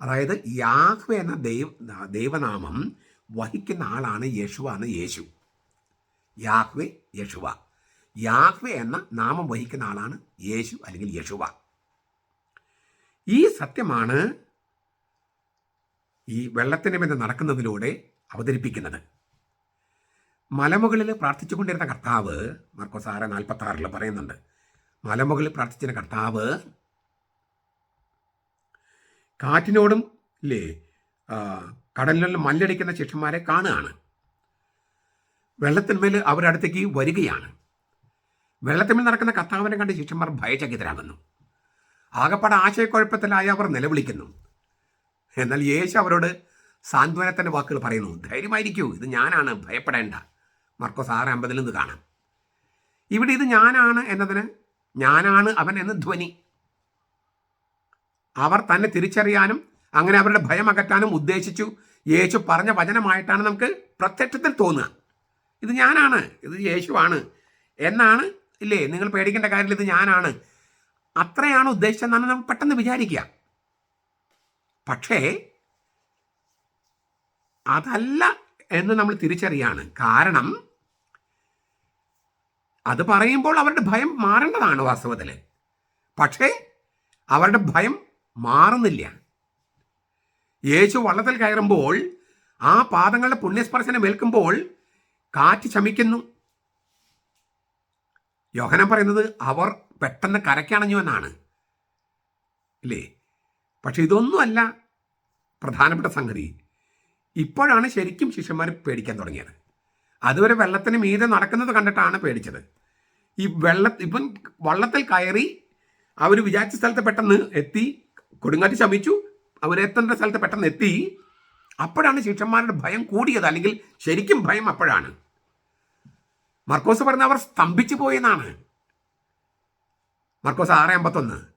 S1: അതായത് യാഹ്വ എന്ന ദൈവ ദൈവനാമം വഹിക്കുന്ന ആളാണ് യേശുവ എന്ന് യേശു. യാഹ്വെ യേശുവ. യാഹ്വെ എന്ന നാമം വഹിക്കുന്ന ആളാണ് യേശു അല്ലെങ്കിൽ യേശുവ. ഈ സത്യമാണ് ഈ വെള്ളത്തിന്റെ മേലെ നടക്കുന്നതിലൂടെ അവതരിപ്പിക്കുന്നത്. മലമുകളിൽ പ്രാർത്ഥിച്ചുകൊണ്ടിരുന്ന കർത്താവ് മർക്കോസ് ആറ് നാൽപ്പത്തി ആറിൽ പറയുന്നുണ്ട്. മലമുകളിൽ പ്രാർത്ഥിച്ചിരുന്ന കർത്താവ് കാറ്റിനോടും ഇല്ലേ കടലിലും മല്ലടിക്കുന്ന ശിഷ്യന്മാരെ കാണുകയാണ്. വെള്ളത്തിന്മേൽ അവരുടെ അടുത്തേക്ക് വരികയാണ്. വെള്ളത്തിന്മേൽ നടക്കുന്ന കർത്താവിനെ കണ്ട് ശിഷ്യന്മാർ ഭയചകിതരാകുന്നു. ആകപ്പാടെ ആശയക്കുഴപ്പത്തിലായ അവർ നിലവിളിക്കുന്നു. എന്നാൽ യേശു അവരോട് സാന്ത്വനത്തിന്റെ വാക്കുകൾ പറയുന്നു. ധൈര്യമായിരിക്കൂ ഇത് ഞാനാണ് ഭയപ്പെടേണ്ട. മർക്കോസ് ആറ് അമ്പതിൽ നിന്ന് കാണാം. ഇവിടെ ഇത് ഞാനാണ് എന്നതിന് ഞാനാണ് അവൻ എന്ന് ധ്വനി. അവർ തന്നെ തിരിച്ചറിയാനും അങ്ങനെ അവരുടെ ഭയം അകറ്റാനും ഉദ്ദേശിച്ചു. യേശു പറഞ്ഞ വചനമായിട്ടാണ് നമുക്ക് പ്രത്യക്ഷത്തിൽ തോന്നുക. ഇത് ഞാനാണ് ഇത് യേശുവാണ്. എന്നാണ് ഇല്ലേ? നിങ്ങൾ പേടിക്കേണ്ട കാര്യമില്ല ഇത് ഞാനാണ്. അത്രയാണ് ഉദ്ദേശിച്ചതെന്നാണ് നമുക്ക് പെട്ടെന്ന് വിചാരിക്കുക. പക്ഷേ അതല്ല എന്ന് നമ്മൾ തിരിച്ചറിയാണ്. കാരണം അത് പറയുമ്പോൾ അവരുടെ ഭയം മാറേണ്ടതാണ് വാസ്തവത്തിൽ. പക്ഷേ അവരുടെ ഭയം മാറുന്നില്ല. യേശു വള്ളത്തിൽ കയറുമ്പോൾ ആ പാദങ്ങളുടെ പുണ്യസ്പർശനം ഏൽക്കുമ്പോൾ കാറ്റ് ശമിക്കുന്നു. യോഹനം പറയുന്നത് അവർ പെട്ടെന്ന് കരയ്ക്കണഞ്ഞു എന്നാണ്. ഇല്ലേ? പക്ഷെ ഇതൊന്നുമല്ല പ്രധാനപ്പെട്ട സംഗതി. ഇപ്പോഴാണ് ശരിക്കും ശിഷ്യന്മാർ പേടിക്കാൻ തുടങ്ങിയത്. അതുവരെ വെള്ളത്തിന് മീതെ നടക്കുന്നത് കണ്ടിട്ടാണ് പേടിച്ചത്. ഈ വെള്ള ഇപ്പം വള്ളത്തിൽ കയറി അവർ വിചാരിച്ച സ്ഥലത്ത് പെട്ടെന്ന് എത്തി കൊടുങ്കാറ്റ് ശമിച്ചു അവരെത്തേണ്ട സ്ഥലത്ത് പെട്ടെന്ന് എത്തി. അപ്പോഴാണ് ശിഷ്യന്മാരുടെ ഭയം കൂടിയത് അല്ലെങ്കിൽ ശരിക്കും ഭയം അപ്പോഴാണ്. മർക്കോസ് പറഞ്ഞ അവർ സ്തംഭിച്ചു പോയെന്നാണ്. മർക്കോസ് ആറ് അമ്പത്തൊന്ന്.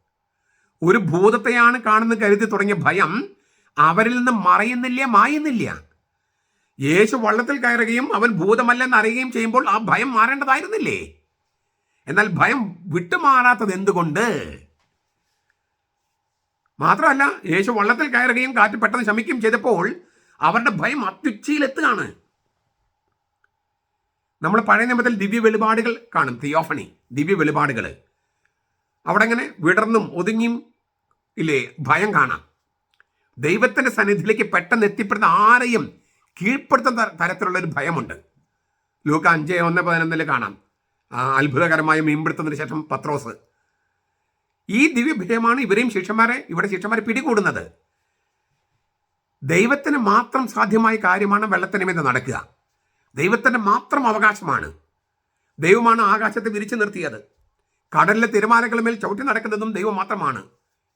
S1: ഒരു ഭൂതത്തെയാണ് കാണുന്ന കരുതി തുടങ്ങിയ ഭയം അവരിൽ നിന്ന് മറയുന്നില്ല മായുന്നില്ല. യേശു വള്ളത്തിൽ കയറുകയും അവൻ ഭൂതമല്ലെന്ന് അറിയുകയും ചെയ്യുമ്പോൾ ആ ഭയം മാറേണ്ടതായിരുന്നില്ലേ? എന്നാൽ ഭയം വിട്ടുമാറാത്തത് എന്തുകൊണ്ട്? മാത്രമല്ല യേശു വള്ളത്തിൽ കയറുകയും കാറ്റ് പെട്ടെന്ന് ശമിക്കുകയും ചെയ്തപ്പോൾ അവരുടെ ഭയം അത്യുച്ചയിലെത്തുകയാണ് നമ്മൾ പഴയ നിയമത്തിൽ ദിവ്യ വെളിപാടുകൾ കാണും തിയോഫണി ദിവ്യ വെളിപാടുകൾ അവിടെ അങ്ങനെ വിടർന്നും ഒതുങ്ങിയും ഇല്ലേ? ഭയം കാണാം. ദൈവത്തിന്റെ സന്നിധിയിലേക്ക് പെട്ടെന്ന് എത്തിപ്പെടുന്ന ആരെയും കീഴ്പ്പെടുത്തുന്ന ത- തരത്തിലുള്ള ഒരു ഭയമുണ്ട്. ലൂക്ക അഞ്ച് ഒന്ന് പതിനൊന്നിൽ കാണാം. അത്ഭുതകരമായ മീൻപിടുത്തതിന് ശേഷം പത്രോസ്. ഈ ദിവ്യഭയമാണ് ഇവരെയും ശിഷ്യന്മാരെ ഇവിടെ ശിഷ്യന്മാരെ പിടികൂടുന്നത്. ദൈവത്തിന് മാത്രം സാധ്യമായ കാര്യമാണ് വെള്ളത്തിന് മീതെ നടക്കുക. ദൈവത്തിന്റെ മാത്രം അവകാശമാണ്. ദൈവമാണ് ആകാശത്തെ വിരിച്ചു നിർത്തിയത്. കടലിലെ തിരമാലകളുടെ മേൽ ചവിട്ടി നടക്കുന്നതും ദൈവം മാത്രമാണ്.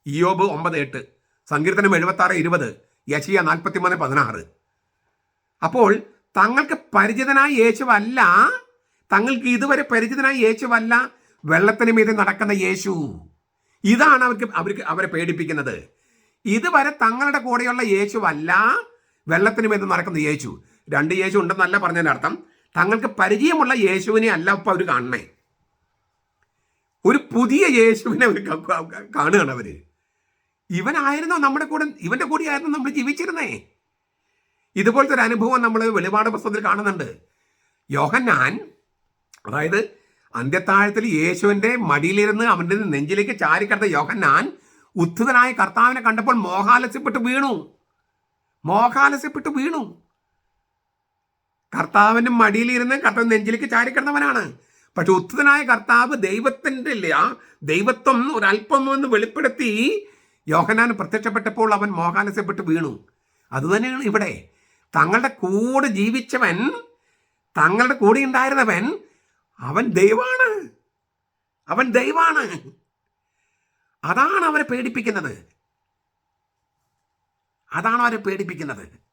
S1: ഇയോബ് ഒമ്പത് എട്ട് സങ്കീർത്തനം എഴുപത്തി ആറ് ഇരുപത് യശിയ നാൽപ്പത്തിമൂന്ന് പതിനാറ്. അപ്പോൾ തങ്ങൾക്ക് പരിചിതനായ യേശുവല്ല തങ്ങൾക്ക് ഇതുവരെ പരിചിതനായ യേശുവല്ല വെള്ളത്തിന് മീതെ നടക്കുന്ന യേശു. ഇതാണ് അവർക്ക് അവർക്ക് അവരെ പേടിപ്പിക്കുന്നത്. ഇതുവരെ തങ്ങളുടെ കൂടെയുള്ള യേശുവല്ല വെള്ളത്തിന് മീതെ നടക്കുന്ന യേശു. രണ്ട് യേശു ഉണ്ടെന്നല്ല പറഞ്ഞതിന്റെ അർത്ഥം തങ്ങൾക്ക് പരിചയമുള്ള യേശുവിനെ അല്ല ഇപ്പം അവർ കാണണേ ഒരു പുതിയ യേശുവിനെ അവർ കാണുകയാണ് അവർ. ഇവനായിരുന്നോ നമ്മുടെ കൂടെ ഇവന്റെ കൂടെയായിരുന്നു നമ്മൾ ജീവിച്ചിരുന്നേ. ഇതുപോലത്തെ ഒരു അനുഭവം നമ്മൾ വെളിപാട് പുസ്തകത്തിൽ കാണുന്നുണ്ട്. യോഹന്നാൻ അതായത് അന്ത്യത്താഴത്തിൽ യേശുവിന്റെ മടിയിലിരുന്ന് അവന്റെ നെഞ്ചിലേക്ക് ചാരിക്കടത്ത യോഹന്നാൻ ഉത്ഥിതനായ കർത്താവിനെ കണ്ടപ്പോൾ മോഹാലസ്യപ്പെട്ട് വീണു. മോഹാലസ്യപ്പെട്ട് വീണു. കർത്താവിന്റെ മടിയിലിരുന്ന് കർത്താവ് നെഞ്ചിലേക്ക് ചാരിക്കിടന്നവനാണ്. പക്ഷെ ഉത്തനായ കർത്താവ് ദൈവത്തിന്റെ ഇല്ല ദൈവത്വം ഒരല്പം ഒന്ന് വെളിപ്പെടുത്തി യോഹനാൻ പ്രത്യക്ഷപ്പെട്ടപ്പോൾ അവൻ മോഹാലസ്യപ്പെട്ട് വീണു. അതുതന്നെയാണ് ഇവിടെ. തങ്ങളുടെ കൂടെ ജീവിച്ചവൻ തങ്ങളുടെ കൂടെ ഉണ്ടായിരുന്നവൻ അവൻ ദൈവമാണ്. അവൻ ദൈവമാണ്. അതാണ് അവരെ പേടിപ്പിക്കുന്നത്. അതാണ് അവരെ പേടിപ്പിക്കുന്നത്.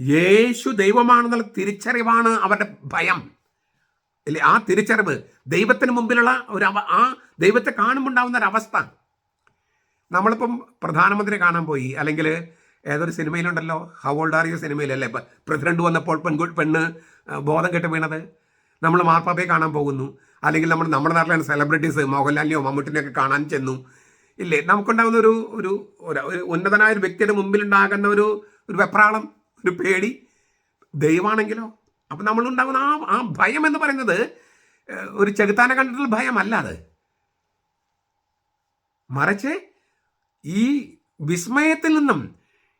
S1: യേശു ദൈവമാണെന്നുള്ള തിരിച്ചറിവാണ് അവരുടെ ഭയം. അല്ലെ? ആ തിരിച്ചറിവ് ദൈവത്തിന് മുമ്പിലുള്ള ഒരു ആ ദൈവത്തെ കാണുമ്പോൾ ഉണ്ടാവുന്ന ഒരു നമ്മളിപ്പം പ്രധാനമന്ത്രി കാണാൻ പോയി. അല്ലെങ്കിൽ ഏതൊരു സിനിമയിലുണ്ടല്ലോ? ആർ യു സിനിമയിലല്ലേ? പ്രസിഡന്റ് വന്നപ്പോൾ പെൺകു പെണ്ണ് ബോധം കെട്ട് വീണത്. നമ്മൾ മാർപ്പാപ്പയെ കാണാൻ പോകുന്നു. അല്ലെങ്കിൽ നമ്മൾ നമ്മുടെ നാട്ടിലെ സെലിബ്രിറ്റീസ് മോഹൻലാലിനെയോ മമ്മൂട്ടിനെയോ ഒക്കെ കാണാൻ ചെന്നു. ഇല്ലേ? നമുക്കുണ്ടാകുന്ന ഒരു ഒരു ഉന്നതനായ ഒരു വ്യക്തിയുടെ മുമ്പിലുണ്ടാകുന്ന ഒരു ഒരു വെപ്രാളം. ഒരു പേടി. ദൈവമാണെങ്കിലോ? അപ്പം നമ്മളുണ്ടാകുന്ന ആ ആ ഭയം എന്ന് പറയുന്നത് ഒരു ചെകുത്താനെ കണ്ടിട്ടുള്ള ഭയമല്ല അത്. മറിച്ച് ഈ വിസ്മയത്തിൽ നിന്നും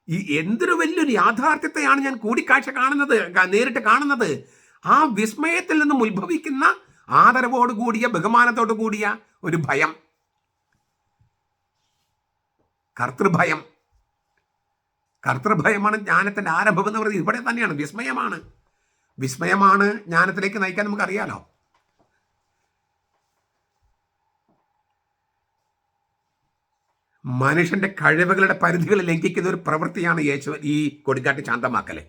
S1: ഈ എന്തൊരു വലിയൊരു യാഥാർത്ഥ്യത്തെയാണ് ഞാൻ കൂടിക്കാഴ്ച കാണുന്നത് നേരിട്ട് കാണുന്നത്. ആ വിസ്മയത്തിൽ നിന്നും ഉത്ഭവിക്കുന്ന ആദരവോട് കൂടിയ ബഹുമാനത്തോടു കൂടിയ ഒരു ഭയം. കർത്തൃഭയം. കർത്തൃഭയമാണ് ജ്ഞാനത്തിന്റെ ആരംഭം എന്ന് പറയുന്നത് ഇവിടെ തന്നെയാണ് വിസ്മയമാണ്. വിസ്മയമാണ് ജ്ഞാനത്തിലേക്ക് നയിക്കാൻ നമുക്കറിയാലോ. മനുഷ്യന്റെ കഴിവുകളുടെ പരിധികൾ ലംഘിക്കുന്ന ഒരു പ്രവൃത്തിയാണ് യേശു ഈ കൊടുക്കാട്ട് ശാന്തമാക്കൽ.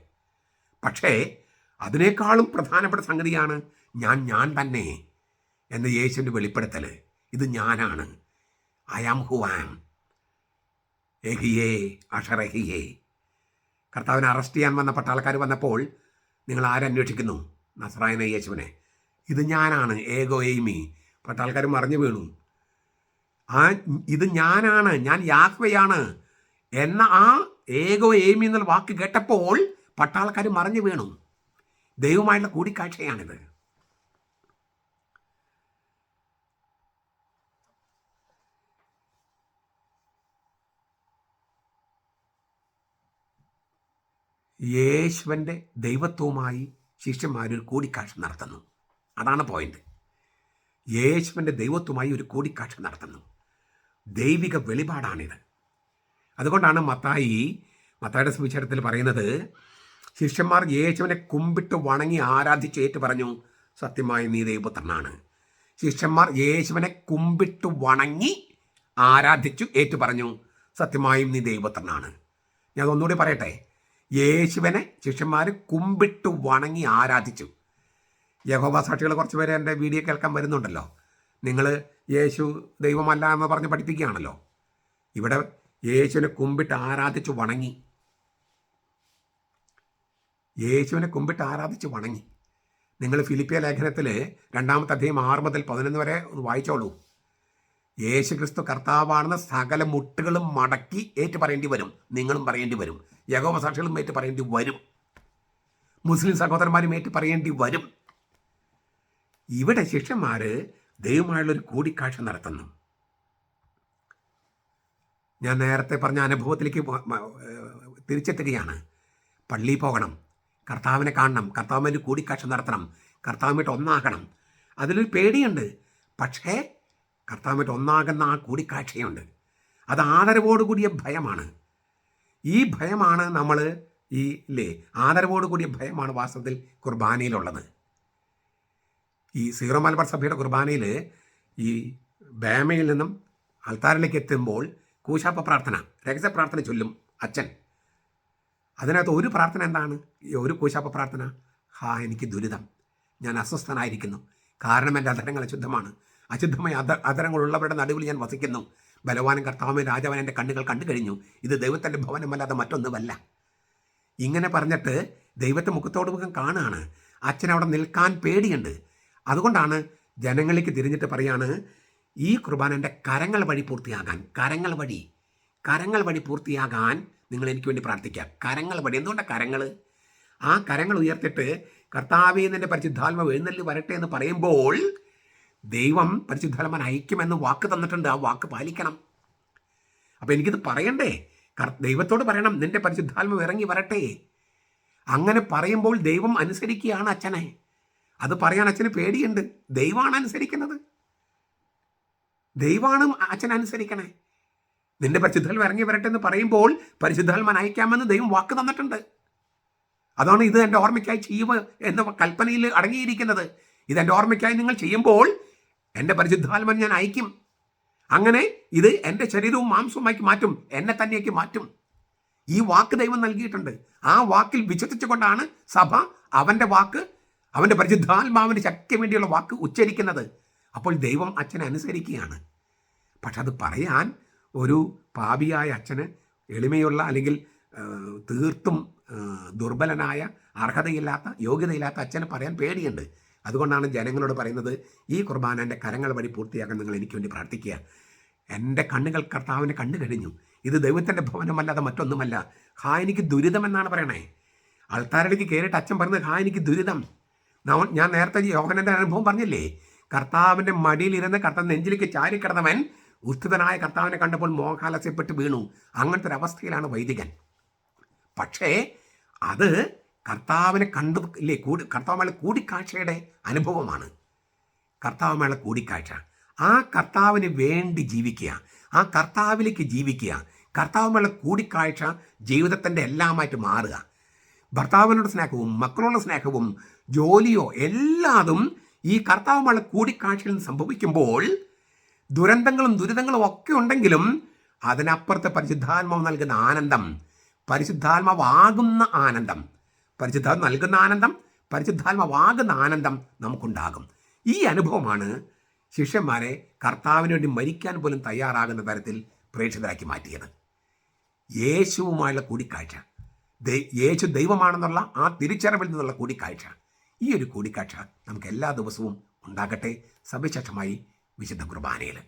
S1: പക്ഷേ അതിനേക്കാളും പ്രധാനപ്പെട്ട സംഗതിയാണ് ഞാൻ ഞാൻ തന്നെ എന്ന യേശുവിന്റെ വെളിപ്പെടുത്തൽ ഇത് ഞാനാണ്. ഐ ആം ഹു ആം എഹിയേ അഷറഹിയേ കർത്താവിനെ അറസ്റ്റ് ചെയ്യാൻ വന്ന പട്ടാളക്കാർ വന്നപ്പോൾ നിങ്ങൾ ആരന്വേഷിക്കുന്നു നസ്രായന യേശുവിനെ ഇത് ഞാനാണ് ഏകോ എയ്മി പട്ടാൾക്കാർ മറിഞ്ഞു വീണു. ആ ഇത് ഞാനാണ് ഞാൻ യാഹ്വയാണ് എന്ന ആ ഏകോ എയ്മി എന്നുള്ള വാക്ക് കേട്ടപ്പോൾ പട്ടാളക്കാർ മറിഞ്ഞു വീണു. ദൈവമായുള്ള കൂടിക്കാഴ്ചയാണിത്. യേശുവിന്റെ ദൈവത്വവുമായി ശിഷ്യന്മാരിൽ കൂടിക്കാഴ്ച നടത്തുന്നു. അതാണ് പോയിന്റ് യേശുവിന്റെ ദൈവത്വമായി ഒരു കൂടിക്കാഴ്ച നടത്തുന്നു. ദൈവിക വെളിപാടാണിത്. അതുകൊണ്ടാണ് മത്തായി മത്തായുടെ സുവിശേഷത്തിൽ പറയുന്നത് ശിഷ്യന്മാർ യേശുവിനെ കുമ്പിട്ട് വണങ്ങി ആരാധിച്ച് ഏറ്റു പറഞ്ഞു സത്യമായി നീ ദൈവപുത്രനാണ്. ശിഷ്യന്മാർ യേശുവിനെ കുമ്പിട്ട് വണങ്ങി ആരാധിച്ചു ഏറ്റു പറഞ്ഞു സത്യമായും നീ ദൈവപുത്രനാണ്. ഞാൻ ഒന്നുകൂടി പറയട്ടെ യേശുവിനെ ശിഷ്യന്മാർ കുമ്പിട്ട് വണങ്ങി ആരാധിച്ചു. യഹോബ സാക്ഷികൾ കുറച്ച് പേര് എന്റെ വീഡിയോ കേൾക്കാൻ വരുന്നുണ്ടല്ലോ. നിങ്ങൾ യേശു ദൈവമല്ല എന്ന് പറഞ്ഞ് പഠിപ്പിക്കുകയാണല്ലോ. ഇവിടെ യേശുവിനെ കുമ്പിട്ട് ആരാധിച്ചു വണങ്ങി. യേശുവിനെ കുമ്പിട്ട് ആരാധിച്ച് വണങ്ങി. നിങ്ങൾ ഫിലിപ്പിയ ലേഖനത്തിൽ രണ്ടാമത്തെ അധികം ആറ് മുതൽ പതിനൊന്ന് വരെ ഒന്ന് വായിച്ചോളൂ. യേശു ക്രിസ്തു കർത്താവാണെന്ന് സകല മുട്ടുകളും മടക്കി ഏറ്റു പറയേണ്ടി വരും. നിങ്ങളും പറയേണ്ടി വരും. യഹോവ സാക്ഷികളും ഏറ്റു പറയേണ്ടി വരും. മുസ്ലിം സഹോദരന്മാരും ഏറ്റു പറയേണ്ടി വരും. ഇവിടെ ശിഷ്യന്മാർ ദൈവമായുള്ളൊരു കൂടിക്കാഴ്ച നടത്തുന്നു. ഞാൻ നേരത്തെ പറഞ്ഞ അനുഭവത്തിലേക്ക് തിരിച്ചെത്തുകയാണ്. പള്ളിയിൽ പോകണം. കർത്താവിനെ കാണണം. കർത്താവിന്റെ കൂടിക്കാഴ്ച നടത്തണം. കർത്താവുമായിട്ട് ഒന്നാകണം. അതിലൊരു പേടിയുണ്ട്. പക്ഷേ കർത്താവുമായിട്ട് ഒന്നാകുന്ന ആ കൂടിക്കാഴ്ചയുണ്ട്. അത് ആദരവോടുകൂടിയ ഭയമാണ്. ഈ ഭയമാണ് നമ്മൾ ഈ ഇല്ലേ ആദരവോടുകൂടിയ ഭയമാണ് വാസ്തവത്തിൽ കുർബാനയിലുള്ളത്. ഈ സീറോ മലബാർ സഭയുടെ കുർബാനയിൽ ഈ ബേമയിൽ നിന്നും അൾത്താരിലേക്ക് എത്തുമ്പോൾ കൂശാപ്പ പ്രാർത്ഥന രഹസ്യ പ്രാർത്ഥന ചൊല്ലും അച്ഛൻ. അതിനകത്ത് ഒരു പ്രാർത്ഥന എന്താണ്? ഒരു കൂശാപ്പ പ്രാർത്ഥന ഹാ എനിക്ക് ദുരിതം. ഞാൻ അസ്വസ്ഥനായിരിക്കുന്നു. കാരണം എന്റെ അധരങ്ങൾ അശുദ്ധമാണ്. അശുദ്ധമായ അധ അധരങ്ങളുള്ളവരുടെ നടുവിൽ ഞാൻ വസിക്കുന്നു. ബലവാനും കർത്താവും രാജാവൻ എന്റെ കണ്ണുകൾ കണ്ടു കഴിഞ്ഞു. ഇത് ദൈവത്തിന്റെ ഭവനമല്ലാതെ മറ്റൊന്നുമല്ല. ഇങ്ങനെ പറഞ്ഞിട്ട് ദൈവത്തെ മുഖത്തോട് മുഖം കാണുകയാണ് അച്ഛൻ അവിടെ നിൽക്കാൻ പേടിയുണ്ട്. അതുകൊണ്ടാണ് ജനങ്ങളിലേക്ക് തിരിഞ്ഞിട്ട് പറയാണ് ഈ കുർബാന എന്റെ കരങ്ങൾ വഴി പൂർത്തിയാകാൻ കരങ്ങൾ വഴി കരങ്ങൾ വഴി പൂർത്തിയാകാൻ നിങ്ങൾ എനിക്ക് വേണ്ടി പ്രാർത്ഥിക്കുക കരങ്ങൾ വഴി. എന്തുകൊണ്ടാണ് കരങ്ങൾ ആ കരങ്ങൾ ഉയർത്തിട്ട് കർത്താവിൽ നിന്റെ പരിശുദ്ധാത്മ എഴുന്നള്ളി വരട്ടെ എന്ന് പറയുമ്പോൾ ദൈവം പരിശുദ്ധാത്മാൻ അയക്കുമെന്ന് വാക്ക് തന്നിട്ടുണ്ട്. ആ വാക്ക് പാലിക്കണം. അപ്പം എനിക്കിത് പറയണ്ടേ? ദൈവത്തോട് പറയണം. നിന്റെ പരിശുദ്ധാത്മ ഇറങ്ങി വരട്ടെ. അങ്ങനെ പറയുമ്പോൾ ദൈവം അനുസരിക്കുകയാണ് അച്ഛനെ. അത് പറയാൻ അച്ഛന് പേടിയുണ്ട്. ദൈവമാണ് അനുസരിക്കുന്നത്. ദൈവമാണ് അച്ഛൻ അനുസരിക്കണേ. നിന്റെ പരിശുദ്ധാത്മ ഇറങ്ങി വരട്ടെ എന്ന് പറയുമ്പോൾ പരിശുദ്ധാത്മൻ അയക്കാമെന്ന് ദൈവം വാക്ക് തന്നിട്ടുണ്ട്. അതാണ് ഇത് എന്റെ ഓർമ്മയ്ക്കായി ചെയ്യുക എന്ന കൽപ്പനയിൽ അടങ്ങിയിരിക്കുന്നത്. ഇത് എന്റെ ഓർമ്മയ്ക്കായി നിങ്ങൾ ചെയ്യുമ്പോൾ എന്റെ പരിശുദ്ധാത്മൻ ഞാൻ അയക്കും അങ്ങനെ ഇത് എന്റെ ശരീരവും മാംസവുമാക്കി മാറ്റും. എന്നെ തന്നെയാക്കി മാറ്റും. ഈ വാക്ക് ദൈവം നൽകിയിട്ടുണ്ട്. ആ വാക്കിൽ വിശ്വസിച്ചുകൊണ്ടാണ് സഭ അവന്റെ വാക്ക് അവന്റെ പരിശുദ്ധാത്മാവിന്റെ ശക്തി വേണ്ടിയുള്ള വാക്ക് ഉച്ചരിക്കുന്നത്. അപ്പോൾ ദൈവം അച്ഛനെ അനുസരിക്കുകയാണ്. പക്ഷെ അത് പറയാൻ ഒരു പാപിയായ അച്ഛന് എളിമയുള്ള അല്ലെങ്കിൽ തീർത്തും ദുർബലനായ അർഹതയില്ലാത്ത യോഗ്യതയില്ലാത്ത അച്ഛന് പറയാൻ പേടിയുണ്ട്. അതുകൊണ്ടാണ് ജനങ്ങളോട് പറയുന്നത് ഈ കുർബാന എന്റെ കരങ്ങൾ വഴി പൂർത്തിയാക്കാൻ നിങ്ങൾ എനിക്ക് വേണ്ടി പ്രാർത്ഥിക്കുക. എന്റെ കണ്ണുകൾ കർത്താവിനെ കണ്ടു കഴിഞ്ഞു. ഇത് ദൈവത്തിന്റെ ഭവനമല്ലാതെ മറ്റൊന്നുമല്ല. ഹാ എനിക്ക് ദുരിതം എന്നാണ് പറയണേ. ആൾക്കാരിലേക്ക് കയറിയിട്ട് അച്ഛൻ പറഞ്ഞത് ഹാ എനിക്ക് ദുരിതം. ഞാൻ നേരത്തെ യോഹനന്റെ അനുഭവം പറഞ്ഞില്ലേ? കർത്താവിന്റെ മടിയിലിരുന്ന് കർത്താവ് നെഞ്ചിലേക്ക് ചാരിക്കിടന്നവൻ ഉസ്തുതനായ കർത്താവിനെ കണ്ടപ്പോൾ മോഹാലസ്യപ്പെട്ട് വീണു. അങ്ങനത്തെ ഒരു അവസ്ഥയിലാണ് വൈദികൻ. പക്ഷേ അത് കർത്താവിനെ കണ്ടു ഇല്ലേ കൂടി കർത്താവുമായുള്ള കൂടിക്കാഴ്ചയുടെ അനുഭവമാണ്. കർത്താവുമായുള്ള കൂടിക്കാഴ്ച. ആ കർത്താവിന് വേണ്ടി ജീവിക്കുക. ആ കർത്താവിലേക്ക് ജീവിക്കുക. കർത്താവുമായുള്ള കൂടിക്കാഴ്ച ജീവിതത്തിന്റെ എല്ലാമായിട്ട് മാറുക. ഭർത്താവിനോട് സ്നേഹവും മക്കളോട് സ്നേഹവും ജോലിയോ എല്ലാതും ഈ കർത്താവുമായുള്ള കൂടിക്കാഴ്ചയിൽ സംഭവിക്കുമ്പോൾ ദുരന്തങ്ങളും ദുരിതങ്ങളും ഒക്കെ ഉണ്ടെങ്കിലും അതിനപ്പുറത്തെ പരിശുദ്ധാത്മാവ് നൽകുന്ന ആനന്ദം പരിശുദ്ധാത്മാവാകുന്ന ആനന്ദം പരിശുദ്ധാത്മ നൽകുന്ന ആനന്ദം പരിശുദ്ധാത്മാവാകുന്ന ആനന്ദം നമുക്കുണ്ടാകും. ഈ അനുഭവമാണ് ശിഷ്യന്മാരെ കർത്താവിന് വേണ്ടി മരിക്കാൻ പോലും തയ്യാറാകുന്ന തരത്തിൽ പ്രേക്ഷിതരാക്കി മാറ്റിയത്. യേശുവുമായുള്ള കൂടിക്കാഴ്ച. യേശു ദൈവമാണെന്നുള്ള ആ തിരിച്ചറിവിൽ നിന്നുള്ള കൂടിക്കാഴ്ച. ഈ ഒരു കൂടിക്കാഴ്ച നമുക്ക് എല്ലാ ദിവസവും ഉണ്ടാകട്ടെ. സവിശേഷമായി വിശുദ്ധ കുർബാനയിൽ.